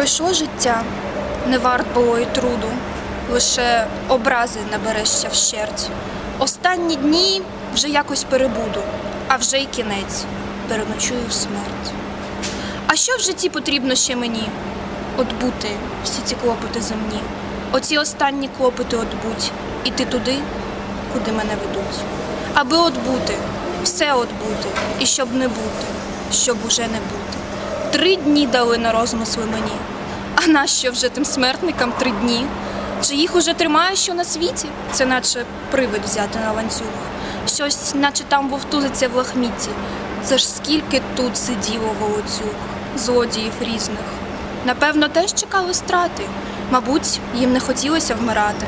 Пройшло життя, не варт було і труду, лише образи наберешся вщерть. Останні дні вже якось перебуду, а вже й кінець переночую в смерть. А що в житті потрібно ще мені? От бути всі ці клопоти земні, оці останні клопоти отбуть, іти туди, куди мене ведуть. Аби от бути, все от бути, і щоб не бути, щоб уже не бути. Три дні дали на розмисли мені. А нащо вже тим смертникам три дні? Чи їх уже тримає що на світі? Це наче привид взяти на ланцюг. Щось, наче там вовтузиться в лахмітті. Це ж скільки тут сиділо волоцюг, злодіїв різних. Напевно, теж чекали страти. Мабуть, їм не хотілося вмирати.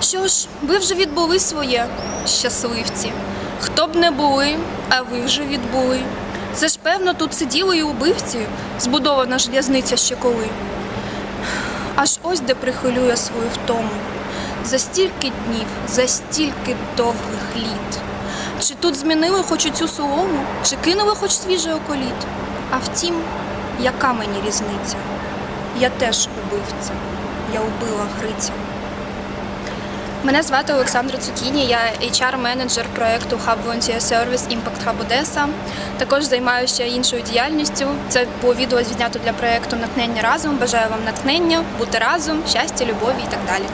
Що ж, ви вже відбули своє, щасливці. Хто б не були, а ви вже відбули. Це ж певно тут сиділи і убивці, збудована ж в'язниця ще коли. Аж ось де прихилює свою втому. За стільки днів, за стільки довгих літ. Чи тут змінили хоч оцю солому, чи кинули хоч свіжий околіт? А втім, яка мені різниця? Я теж убивця, я убила Гриця. Мене звати Олександра Цукіні, я HR-менеджер проєкту Hub Volunteer Service Impact Hub Одеса. Також займаюся іншою діяльністю. Це було відео знято для проєкту Натхнення разом. Бажаю вам натхнення, бути разом, щастя, любові і так далі.